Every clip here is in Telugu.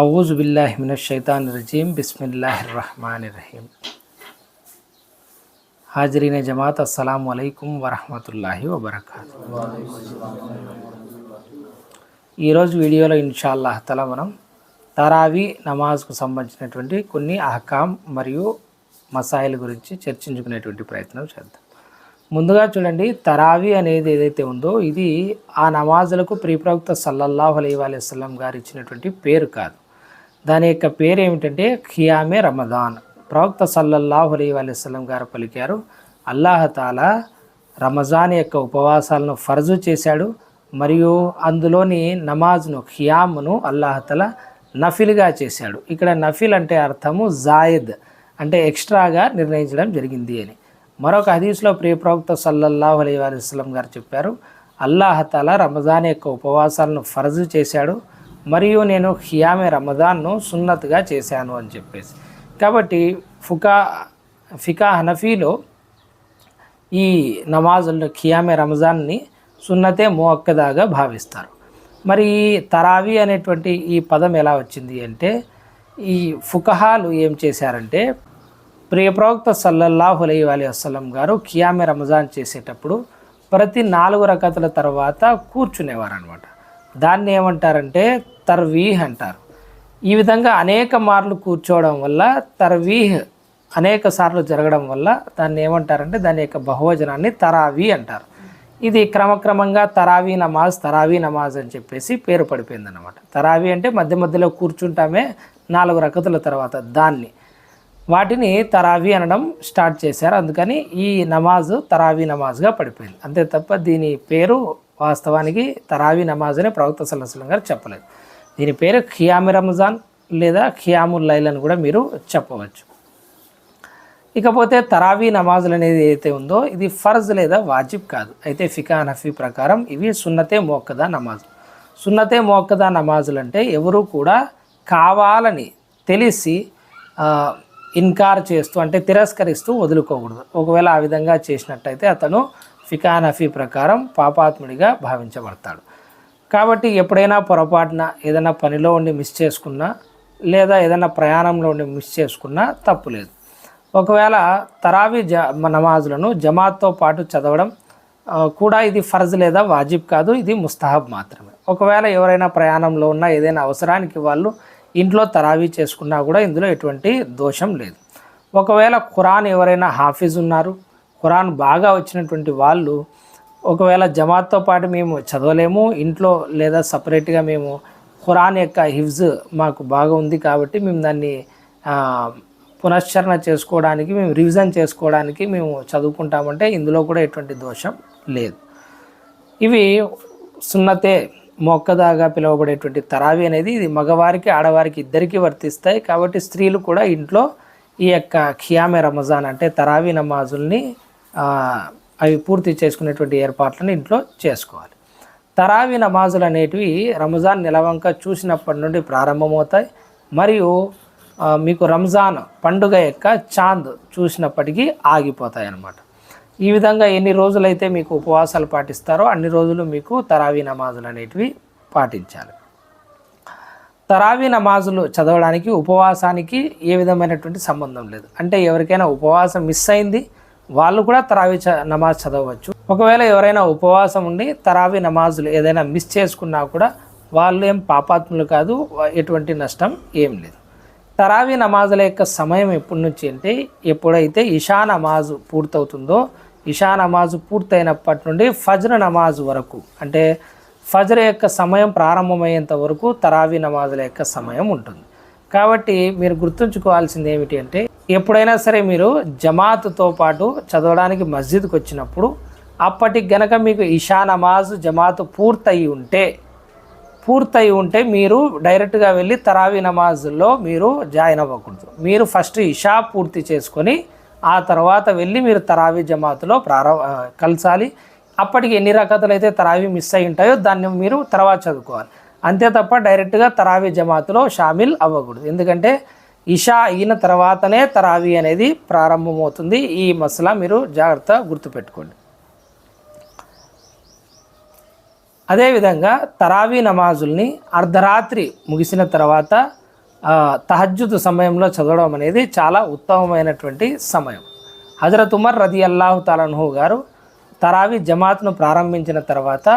అవుజు బిల్లాహి మిన షైతాన్ రజీం బిస్మిల్లాహ్ రహమాన్ రహీం. హాజరీన జమాత్ అస్సలం అయికం వరహమతుల్లాహి వబర్కాత్. ఈరోజు వీడియోలో ఇన్షాల్లాహ్ తల మనం తరావీ నమాజ్కు సంబంధించినటువంటి కొన్ని అహకాం మరియు మసాయిల్ గురించి చర్చించుకునేటువంటి ప్రయత్నం చేద్దాం. ముందుగా చూడండి తరావీ అనేది ఏదైతే ఉందో ఇది ఆ నమాజులకు ప్రీప్రవక్త సల్లల్లాహు అలీ వసలం గారు ఇచ్చినటువంటి పేరు కాదు. దాని యొక్క పేరు ఏమిటంటే ఖియామే రమదాన్. ప్రవక్త సల్లల్లాహు అలీ సలం గారు పలికారు అల్లాహతాలా రమజాన్ యొక్క ఉపవాసాలను ఫర్జు చేశాడు మరియు అందులోని నమాజ్ను ఖియామును అల్లాహతల నఫిల్గా చేశాడు. ఇక్కడ నఫిల్ అంటే అర్థము జాయిద్ అంటే ఎక్స్ట్రాగా నిర్ణయించడం జరిగింది అని. మరొక హదీస్లో ప్రియ ప్రవక్త సల్లల్లాహు అలీ వసలం గారు చెప్పారు అల్లాహతాల రమజాన్ యొక్క ఉపవాసాలను ఫర్జు చేశాడు మరియు నేను ఖియామే రమదాన్ను సున్నత్గా చేశాను అని చెప్పేసి. కాబట్టి ఫుకా ఫికా హనఫీలో ఈ నమాజుల్లో ఖియామే రంజాన్ని సున్నతే మోక్కదాగా భావిస్తారు. మరి ఈ తరావి అనేటువంటి ఈ పదం ఎలా వచ్చింది అంటే ఈ ఫుకహాలు ఏం చేశారంటే ప్రియప్రవక్త సల్లల్లాహు అలై అలీ వసలం గారు ఖియామే రంజాన్ చేసేటప్పుడు ప్రతి నాలుగు రకతుల తర్వాత కూర్చునేవారు అనమాట దాన్ని ఏమంటారంటే తర్వీహ్ అంటారు. ఈ విధంగా అనేక మార్లు కూర్చోవడం వల్ల తర్వీహ్ అనేక సార్లు జరగడం వల్ల దాన్ని ఏమంటారంటే దాని యొక్క బహువచనాన్ని తరావీ అంటారు. ఇది క్రమక్రమంగా తరావీ నమాజ్ తరావీ నమాజ్ అని చెప్పేసి పేరు పడిపోయింది అనమాట తరావీ అంటే మధ్య మధ్యలో కూర్చుంటామే నాలుగు రకతుల తర్వాత దాన్ని. వాటిని తరావీ అనడం స్టార్ట్ చేశారు. అందుకని ఈ నమాజ్ తరావీ నమాజ్గా పడిపోయింది. అంతే తప్ప దీని పేరు వాస్తవానికి తరావీ నమాజ్ అనే ప్రవక్త సల్లసలం గారు చెప్పలేదు. దీని పేరు ఖియామి రంజాన్ లేదా ఖియాముల్ లైల్ అని కూడా మీరు చెప్పవచ్చు. ఇకపోతే తరావీ నమాజులు అనేది ఏదైతే ఉందో ఇది ఫర్జ్ లేదా వాజిబ్ కాదు. అయితే ఫికా నఫీ ప్రకారం ఇవి సున్నతే మోక్కదా నమాజు. సున్నతే మోక్కదా నమాజులు అంటే ఎవరు కూడా కావాలని తెలిసి ఇన్కార్ చేస్తూ అంటే తిరస్కరిస్తూ వదులుకోకూడదు. ఒకవేళ ఆ విధంగా చేసినట్టయితే అతను ఫికా నఫీ ప్రకారం పాపాత్ముడిగా భావించబడతాడు. కాబట్టి ఎప్పుడైనా పొరపాటున ఏదైనా పనిలో ఉండి మిస్ చేసుకున్నా లేదా ఏదైనా ప్రయాణంలో ఉండి మిస్ చేసుకున్నా తప్పు లేదు. ఒకవేళ తరావి జ నమాజులను జమాత్తో పాటు చదవడం కూడా ఇది ఫర్జ్ లేదా వాజిబ్ కాదు ఇది ముస్తాహబ్ మాత్రమే. ఒకవేళ ఎవరైనా ప్రయాణంలో ఉన్న ఏదైనా అవసరానికి వాళ్ళు ఇంట్లో తరావీ చేసుకున్నా కూడా ఇందులో ఎటువంటి దోషం లేదు. ఒకవేళ ఖురాన్ ఎవరైనా హాఫీజ్ ఉన్నారు ఖురాన్ బాగా వచ్చినటువంటి వాళ్ళు ఒకవేళ జమాత్తో పాటు మేము చదవలేము ఇంట్లో లేదా సపరేట్గా మేము ఖురాన్ యొక్క హిఫ్జ్ మాకు బాగా ఉంది కాబట్టి మేము దాన్ని పునశ్చరణ చేసుకోవడానికి మేము రివిజన్ చేసుకోవడానికి మేము చదువుకుంటామంటే ఇందులో కూడా ఎటువంటి దోషం లేదు. ఇవి సున్నతే మొక్కదాగా పిలువబడేటువంటి తరావి అనేది ఇది మగవారికి ఆడవారికి ఇద్దరికీ వర్తిస్తాయి కాబట్టి స్త్రీలు కూడా ఇంట్లో ఈ యొక్క ఖియామె రమజాన్ అంటే తరావి నమాజుల్ని అవి పూర్తి చేసుకునేటువంటి ఏర్పాట్లను ఇంట్లో చేసుకోవాలి. తరావీ నమాజులు అనేటివి రంజాన్ నిలవంక చూసినప్పటి నుండి ప్రారంభమవుతాయి. మరియు మీకు రంజాన్ పండుగ యొక్క చాంద్ చూసినప్పటికీ ఆగిపోతాయి అన్నమాట ఈ విధంగా ఎన్ని రోజులైతే మీకు ఉపవాసాలు పాటిస్తారో అన్ని రోజులు మీకు తరావీ నమాజులు అనేటివి పాటించాలి. తరావీ నమాజులు చదవడానికి ఉపవాసానికి ఏ విధమైనటువంటి సంబంధం లేదు. అంటే ఎవరికైనా ఉపవాసం మిస్ అయింది వాళ్ళు కూడా తరావీ చ నమాజ్ చదవచ్చు. ఒకవేళ ఎవరైనా ఉపవాసం ఉండి తరావీ నమాజులు ఏదైనా మిస్ చేసుకున్నా కూడా వాళ్ళు ఏం పాపాత్ములు కాదు ఎటువంటి నష్టం ఏం లేదు. తరావీ నమాజుల యొక్క సమయం ఎప్పటి నుంచి అంటే ఎప్పుడైతే ఇషా నమాజు పూర్తవుతుందో ఇషా నమాజు పూర్తయినప్పటి నుండి ఫజ్ర నమాజ్ వరకు అంటే ఫజ్ర యొక్క సమయం ప్రారంభమయ్యేంత వరకు తరావీ నమాజుల యొక్క సమయం ఉంటుంది. కాబట్టి మీరు గుర్తుంచుకోవాల్సింది ఏమిటి అంటే ఎప్పుడైనా సరే మీరు జమాత్తో పాటు చదవడానికి మస్జిద్కి వచ్చినప్పుడు అప్పటికి గనక మీకు ఇషా నమాజ్ జమాత్ పూర్తయి ఉంటే పూర్తయి ఉంటే మీరు డైరెక్ట్గా వెళ్ళి తరావీ నమాజ్లో మీరు జాయిన్ అవ్వకూడదు. మీరు ఫస్ట్ ఇషా పూర్తి చేసుకొని ఆ తర్వాత వెళ్ళి మీరు తరావీ జమాత్లో ప్రారంభ కలసాలి. అప్పటికి ఎన్ని రకాలు అయితే తరావీ మిస్ అయి ఉంటాయో దాన్ని మీరు తర్వాత చదువుకోవాలి. అంతే తప్ప డైరెక్ట్గా తరావీ జమాత్లో షామిల్ అవ్వకూడదు. ఎందుకంటే ఇషా అయిన తర్వాతనే తరావీ అనేది ప్రారంభమవుతుంది. ఈ మసలా మీరు జాగ్రత్త గుర్తుపెట్టుకోండి. అదేవిధంగా తరావీ నమాజుల్ని అర్ధరాత్రి ముగిసిన తర్వాత తహజ్జుద్ సమయంలో చదవడం అనేది చాలా ఉత్తమమైనటువంటి సమయం. హజరత్ ఉమర్ రది అల్లాహు తాలన్హు గారు తరావి జమాత్ను ప్రారంభించిన తర్వాత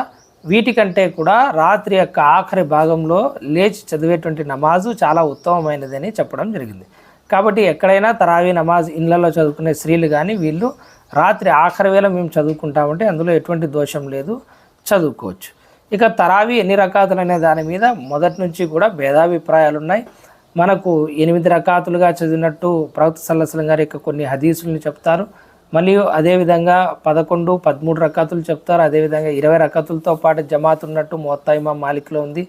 వీటికంటే కూడా రాత్రి యొక్క ఆఖరి భాగంలో లేచి చదివేటువంటి నమాజు చాలా ఉత్తమమైనదని చెప్పడం జరిగింది. కాబట్టి ఎక్కడైనా తరావీ నమాజ్ ఇళ్ళలో చదువుకునే స్త్రీలు కానీ వీళ్ళు రాత్రి ఆఖరి వేళ మేము చదువుకుంటామంటే అందులో ఎటువంటి దోషం లేదు చదువుకోవచ్చు. ఇక తరావి ఎన్ని రకాతులు అనే దాని మీద మొదటి నుంచి కూడా భేదాభిప్రాయాలు ఉన్నాయి మనకు ఎనిమిది రకాతులుగా చదివినట్టు ప్రవక్త సల్లసలం గారి యొక్క కొన్ని హదీసులను చెప్తారు. మరియు అదేవిధంగా పదకొండు పదమూడు రకాతులు చెప్తారు. అదేవిధంగా ఇరవై రకాతులతో పాటు జమాత్ ఉన్నట్టు మోత్తాయిమా మాలిక్లో ఉంది.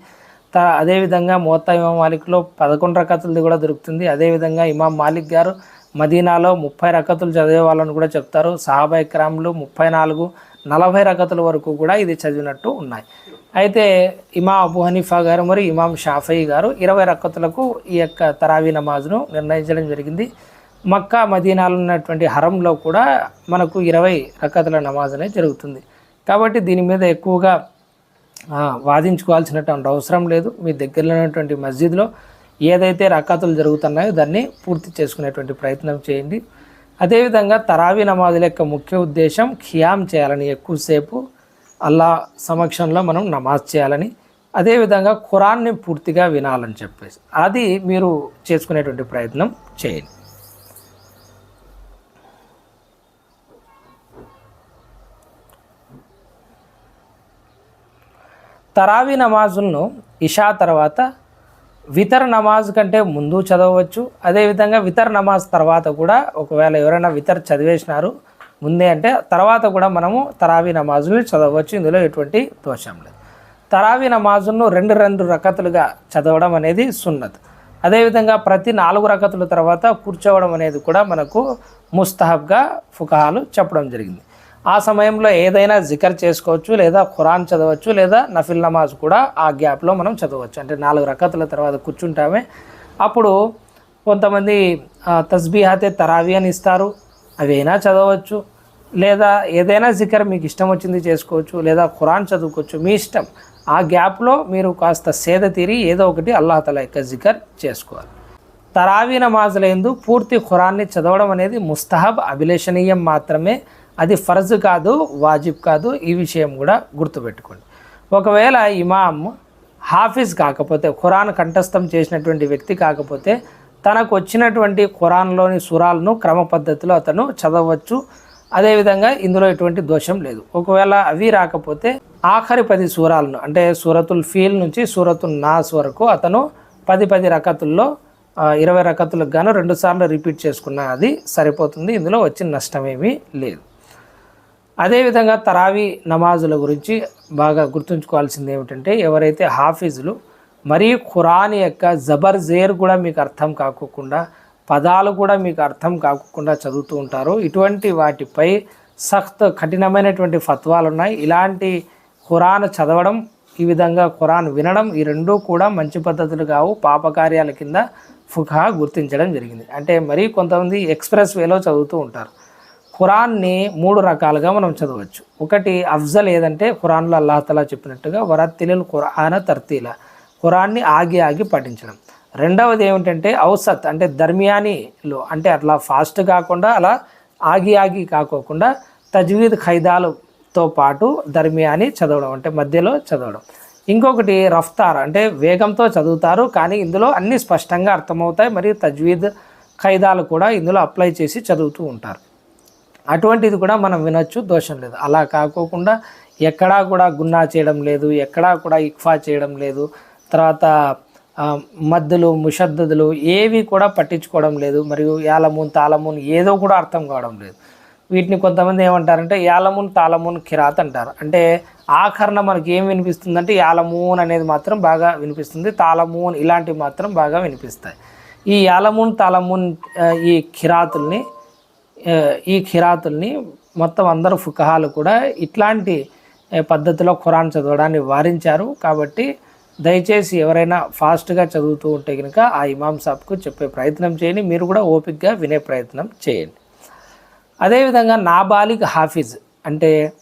త అదేవిధంగా మోత్తా ఇమాం మాలిక్లో పదకొండు రకాతులది కూడా దొరుకుతుంది. అదేవిధంగా ఇమాం మాలిక్ గారు మదీనాలో ముప్పై రకతులు చదివే వాళ్ళని కూడా చెప్తారు. సహాబా ఇక్రాములు ముప్పై నాలుగు నలభై రకతుల వరకు కూడా ఇది చదివినట్టు ఉన్నాయి. అయితే ఇమా అబు హనీఫా గారు మరియు ఇమాం షాఫీ గారు ఇరవై రకతులకు ఈ యొక్క తరావీ నమాజ్ను నిర్ణయించడం జరిగింది. మక్కా మదీనాలు ఉన్నటువంటి హరంలో కూడా మనకు ఇరవై రకతుల నమాజ్ అనేది జరుగుతుంది. కాబట్టి దీని మీద ఎక్కువగా వాదించుకోవాల్సినటువంటి అవసరం లేదు. మీ దగ్గరలో ఉన్నటువంటి మస్జిద్లో ఏదైతే రకాతులు జరుగుతున్నాయో దాన్ని పూర్తి చేసుకునేటువంటి ప్రయత్నం చేయండి. అదేవిధంగా తరావీ నమాజుల యొక్క ముఖ్య ఉద్దేశం ఖియామ్ చేయాలని ఎక్కువసేపు అల్లా సమక్షంలో మనం నమాజ్ చేయాలని అదేవిధంగా ఖురాన్ని పూర్తిగా వినాలని చెప్పేసి. అది మీరు చేసుకునేటువంటి ప్రయత్నం చేయండి. తరావీ నమాజులను ఇషా తర్వాత వితర్ నమాజ్ కంటే ముందు చదవచ్చు అదేవిధంగా వితర్ నమాజ్ తర్వాత కూడా ఒకవేళ ఎవరైనా వితర్ చదివేసినారు ముందే అంటే తర్వాత కూడా మనము తరావీ నమాజుని చదవచ్చు. ఇందులో ఎటువంటి దోషం లేదు. తరావీ నమాజును రెండు రెండు రకతులుగా చదవడం అనేది సున్నత్. అదేవిధంగా ప్రతి నాలుగు రకతుల తర్వాత కూర్చోవడం అనేది కూడా మనకు ముస్తహబ్గా ఫుకహాలు చెప్పడం జరిగింది. ఆ సమయంలో ఏదైనా జికర్ చేసుకోవచ్చు లేదా ఖురాన్ చదవచ్చు లేదా నఫిల్ నమాజ్ కూడా ఆ గ్యాప్లో మనం చదవచ్చు. అంటే నాలుగు రకతుల తర్వాత కూర్చుంటామే. అప్పుడు కొంతమంది తస్బీహాతే తరావి అని ఇస్తారు. అవైనా చదవచ్చు. లేదా ఏదైనా జికర్ మీకు ఇష్టం వచ్చింది చేసుకోవచ్చు లేదా ఖురాన్ చదువుకోవచ్చు మీ ఇష్టం. ఆ గ్యాప్లో మీరు కాస్త సేద తీరి ఏదో ఒకటి అల్లాహతల యొక్క జికర్ చేసుకోవాలి. తరావీ నమాజులందు పూర్తి ఖురాన్ని చదవడం అనేది ముస్తహబ్ అభిలేషణీయం మాత్రమే. అది ఫర్జ్ కాదు వాజిబ్ కాదు ఈ విషయం కూడా గుర్తుపెట్టుకోండి. ఒకవేళ ఇమాం హాఫీజ్ కాకపోతే ఖురాన్ కంఠస్థం చేసినటువంటి వ్యక్తి కాకపోతే తనకు వచ్చినటువంటి ఖురాన్లోని సురాలను క్రమ పద్ధతిలో అతను చదవచ్చు. అదేవిధంగా ఇందులో ఎటువంటి దోషం లేదు. ఒకవేళ అవి రాకపోతే ఆఖరి పది సూరాలను అంటే సూరతుల్ ఫీల్ నుంచి సూరతుల్ నాస్ వరకు అతను పది పది రకతుల్లో ఇరవై రకతులకు గాను రెండుసార్లు రిపీట్ చేసుకున్న అది సరిపోతుంది. ఇందులో వచ్చిన నష్టమేమీ లేదు. అదేవిధంగా తరావీ నమాజుల గురించి బాగా గుర్తుంచుకోవాల్సింది ఏమిటంటే ఎవరైతే హాఫీజులు మరీ ఖురాన్ యొక్క జబర్ జేర్ కూడా మీకు అర్థం కాకుండా పదాలు కూడా మీకు అర్థం కాకుండా చదువుతూ ఉంటారు ఇటువంటి వాటిపై సఖ్త్ కఠినమైనటువంటి ఫత్వాలు ఉన్నాయి ఇలాంటి ఖురాన్ చదవడం ఈ విధంగా ఖురాన్ వినడం ఈ రెండూ కూడా మంచి పద్ధతులు కావు. పాపకార్యాల కింద ఫుఖా గుర్తించడం జరిగింది. అంటే మరీ కొంతమంది ఎక్స్ప్రెస్ వేలో చదువుతూ ఉంటారు. ఖురాన్ని మూడు రకాలుగా మనం చదవచ్చు. ఒకటి అఫ్జల్ ఏదంటే ఖురాన్లో అల్లాహతలా చెప్పినట్టుగా వరత్తిలు ఖురాన తర్తీల. ఖురాన్ని ఆగి ఆగి పఠించడం. రెండవది ఏమిటంటే ఔసత్ అంటే దర్మియానిలో అంటే అట్లా ఫాస్ట్ కాకుండా అలా ఆగి ఆగి కాకోకుండా తజ్వీద్ ఖైదాలతో పాటు దర్మియాని చదవడం అంటే మధ్యలో చదవడం. ఇంకొకటి రఫ్తార్ అంటే వేగంతో చదువుతారు కానీ ఇందులో అన్నీ స్పష్టంగా అర్థమవుతాయి మరియు తజ్వీద్ ఖైదాలు కూడా ఇందులో అప్లై చేసి చదువుతూ ఉంటారు. అటువంటిది కూడా మనం వినొచ్చు దోషం లేదు. అలా కాకోకుండా ఎక్కడా కూడా గున్నా చేయడం లేదు ఎక్కడా కూడా ఇక్ఫా చేయడం లేదు. తర్వాత మద్దులు ముషద్దులు ఏవి కూడా పట్టించుకోవడం లేదు. మరియు యాలమూన్ తాళమూన్ ఏదో కూడా అర్థం కావడం లేదు. వీటిని కొంతమంది ఏమంటారంటే యాలమూన్ తాళమూన్ కిరాత్ అంటారు. అంటే ఆఖరణ మనకి ఏం వినిపిస్తుందంటే యాలమూన్ అనేది మాత్రం బాగా వినిపిస్తుంది. తాళమూన్ ఇలాంటివి మాత్రం బాగా వినిపిస్తాయి. ఈ యాలమూన్ తాళమూన్ ఈ కిరాతుల్ని ఈ ఖిరాతుల్ని మొత్తం అందరూ ఫుకహాలు కూడా ఇట్లాంటి పద్ధతిలో ఖురాన్ చదవడాన్ని వారించారు. కాబట్టి దయచేసి ఎవరైనా ఫాస్ట్గా చదువుతూ ఉంటే కనుక ఆ ఇమాం సాబ్కు చెప్పే ప్రయత్నం చేయండి. మీరు కూడా ఓపిక్గా వినే ప్రయత్నం చేయండి. అదేవిధంగా నాబాలిగ్ హాఫీజ్ అంటే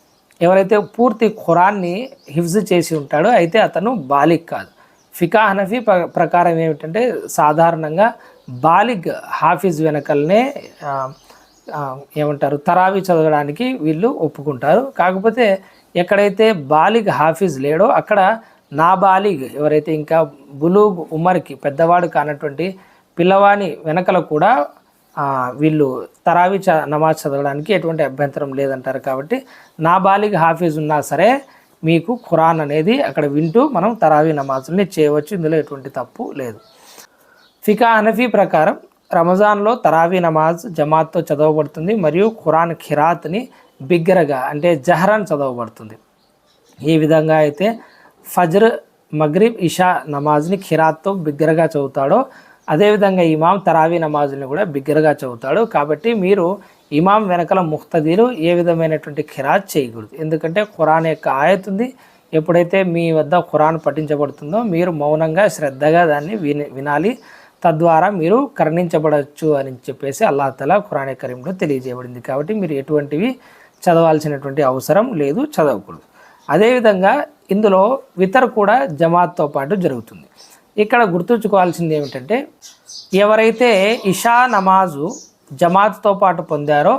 ఎవరైతే పూర్తి ఖురాన్ని హిఫ్జ్ చేసి ఉంటాడో అయితే అతను బాలిక్ కాదు. ఫికా హనఫీ ప్ర- ప్రకారం ఏమిటంటే సాధారణంగా బాలిగ్ హాఫీజ్ వెనకల్నే ఏమంటారు తరావి చదవడానికి వీళ్ళు ఒప్పుకుంటారు. కాకపోతే ఎక్కడైతే బాలిగ్ హాఫీజ్ లేడో అక్కడ నా బాలిగ్ ఎవరైతే ఇంకా బులూగ్ ఉమర్కి పెద్దవాడు కానటువంటి పిల్లవాని వెనకల కూడా వీళ్ళు తరావి చ నమాజ్ చదవడానికి ఎటువంటి అభ్యంతరం లేదంటారు. కాబట్టి నా బాలిగ్ హాఫీజ్ ఉన్నా సరే మీకు ఖురాన్ అనేది అక్కడ వింటూ మనం తరావి నమాజుల్ని చేయవచ్చు. ఇందులో ఎటువంటి తప్పు లేదు. ఫికా హనఫీ ప్రకారం రమజాన్లో తరావీ నమాజ్ జమాత్తో చదవబడుతుంది మరియు ఖురాన్ ఖిరాత్ని బిగ్గరగా అంటే జహరాన్ చదవబడుతుంది. ఈ విధంగా అయితే ఫజ్ర్ మగ్రిబ్ ఇషా నమాజ్ని ఖిరాత్తో బిగ్గరగా చదువుతాడో అదేవిధంగా ఇమాం తరావీ నమాజ్ని కూడా బిగ్గరగా చదువుతాడు. కాబట్టి మీరు ఇమాం వెనకల ముక్తదీలు ఏ విధమైనటువంటి ఖిరాత్ చేయకూడదు. ఎందుకంటే ఖురాన్ యొక్క ఆయత్ ఉంది. ఎప్పుడైతే మీ వద్ద ఖురాన్ పఠించబడుతుందో మీరు మౌనంగా శ్రద్ధగా దాన్ని విని వినాలి. తద్వారా మీరు కరుణించబడవచ్చు అని చెప్పేసి అల్లాహతల తలా ఖురాన్ కరీంలో తెలియజేయబడింది. కాబట్టి మీరు ఎటువంటివి చదవాల్సినటువంటి అవసరం లేదు చదవకూడదు. అదేవిధంగా ఇందులో వితర్ కూడా జమాత్తో పాటు జరుగుతుంది. ఇక్కడ గుర్తుంచుకోవాల్సింది ఏమిటంటే ఎవరైతే ఇషా నమాజు జమాత్తో పాటు పొందారో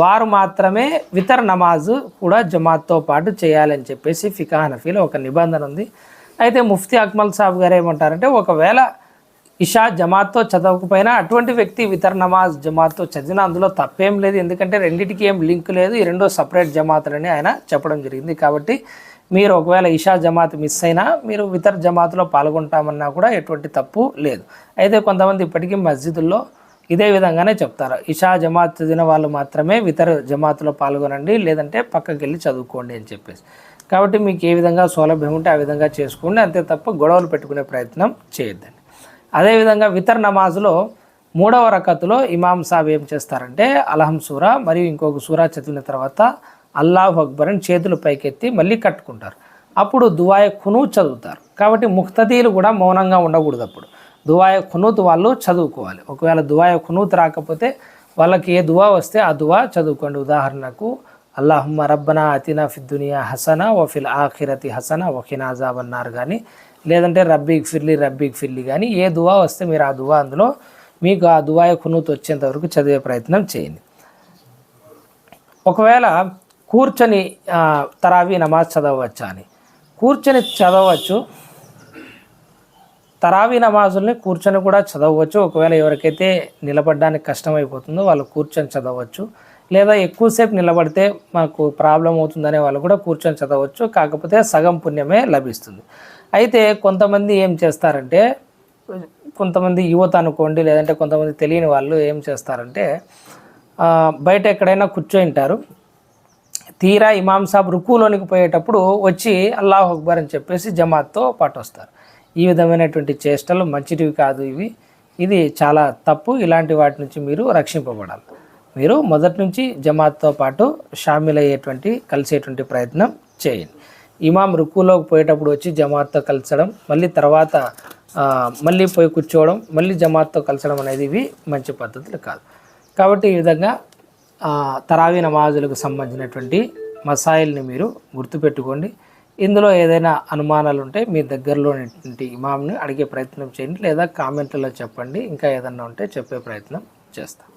వారు మాత్రమే వితర్ నమాజు కూడా జమాత్తో పాటు చేయాలని చెప్పేసి ఫికా హనఫీలో ఒక నిబంధన ఉంది. అయితే ముఫ్తీ అక్మల్ సాబ్ గారు ఏమంటారంటే ఒకవేళ ఇషా జమాత్తో చదవకపోయినా అటువంటి వ్యక్తి వితర్ నమాజ్ జమాత్తో చదివిన అందులో తప్పేం లేదు. ఎందుకంటే రెండింటికి ఏం లింక్ లేదు. ఈ రెండో సపరేట్ జమాతులని ఆయన చెప్పడం జరిగింది. కాబట్టి మీరు ఒకవేళ ఇషా జమాత్ మిస్ అయినా మీరు వితర్ జమాత్లో పాల్గొంటామన్నా కూడా ఎటువంటి తప్పు లేదు. అయితే కొంతమంది ఇప్పటికీ మస్జిదుల్లో ఇదే విధంగానే చెప్తారు. ఇషా జమాత్ చదివిన వాళ్ళు మాత్రమే ఇతర జమాత్లో పాల్గొనండి లేదంటే పక్కకి వెళ్ళి చదువుకోండి అని చెప్పేసి. కాబట్టి మీకు ఏ విధంగా సౌలభ్యం ఉంటే ఆ విధంగా చేసుకోండి. అంతే తప్ప గొడవలు పెట్టుకునే ప్రయత్నం చేయొద్దండి. అదేవిధంగా వితర్ నమాజ్లో మూడవ రకతులో ఇమాం సాబ్ ఏం చేస్తారంటే అలహం సూరా మరియు ఇంకొక సూరా చదివిన తర్వాత అల్లాహ్ అక్బర్ అని చేతులు పైకెత్తి మళ్ళీ కట్టుకుంటారు. అప్పుడు దువాయ ఖును చదువుతారు. కాబట్టి ముక్తదీలు కూడా మౌనంగా ఉండకూడదు అప్పుడు. దువాయ ఖునూత్ వాళ్ళు చదువుకోవాలి. ఒకవేళ దువాయ ఖునూత్ రాకపోతే వాళ్ళకి ఏ దువా వస్తే ఆ దువా చదువుకోండి. ఉదాహరణకు అల్లాహుమ్మ రబ్బనా అతినా ఫిద్దునియా హసనా ఓ ఫిల్ ఆఖిరతి హసనా ఒకినా అజాబ్ కానీ లేదంటే రబ్బీ ఫిర్లి రబ్బీ ఫిర్లి కానీ ఏ దువా వస్తే మీరు ఆ దువా అందులో మీకు ఆ దువాయ ఖునూత్ వచ్చేంత వరకు చదివే ప్రయత్నం చేయండి. ఒకవేళ కూర్చొని తరావి తరావీ నమాజ్ చదవచ్చా అని. కూర్చొని చదవచ్చు తరావీ నమాజుల్ని కూర్చొని కూడా చదవచ్చు ఒకవేళ ఎవరికైతే నిలబడడానికి కష్టమైపోతుందో వాళ్ళు కూర్చొని చదవచ్చు లేదా ఎక్కువసేపు నిలబడితే మాకు ప్రాబ్లం అవుతుందనే వాళ్ళు కూడా కూర్చొని చదవచ్చు కాకపోతే సగం పుణ్యమే లభిస్తుంది. అయితే కొంతమంది ఏం చేస్తారంటే కొంతమంది యువత అనుకోండి లేదంటే కొంతమంది తెలియని వాళ్ళు ఏం చేస్తారంటే బయట ఎక్కడైనా కూర్చోయింటారు. తీరా ఇమాం సాబ్ రుకులోనికి పోయేటప్పుడు వచ్చి అల్లాహ్ అక్బర్ అని చెప్పేసి జమాత్తో పాటు వస్తారు ఈ విధమైనటువంటి చేష్టలు మంచిటివి కాదు ఇవి. ఇది చాలా తప్పు. ఇలాంటి వాటి నుంచి మీరు రక్షింపబడాలి. మీరు మొదటి నుంచి జమాత్తో పాటు షామిల్ అయ్యేటువంటి కలిసేటువంటి ప్రయత్నం చేయండి. ఇమాం రుక్కులోకి పోయేటప్పుడు వచ్చి జమాత్తో కలిసడం మళ్ళీ తర్వాత మళ్ళీ పోయి కూర్చోవడం మళ్ళీ జమాత్తో కలిసడం అనేది ఇవి మంచి పద్ధతులు కాదు. కాబట్టి ఈ విధంగా తరావీ నమాజులకు సంబంధించినటువంటి మసాయిల్ని మీరు గుర్తుపెట్టుకోండి. ఇందులో ఏదైనా అనుమానాలు ఉంటే మీ దగ్గరలోనేటువంటి ఇమామ్ని అడిగే ప్రయత్నం చేయండి లేదా కామెంట్లలో చెప్పండి ఇంకా ఏదన్నా ఉంటే చెప్పే ప్రయత్నం చేస్తాం.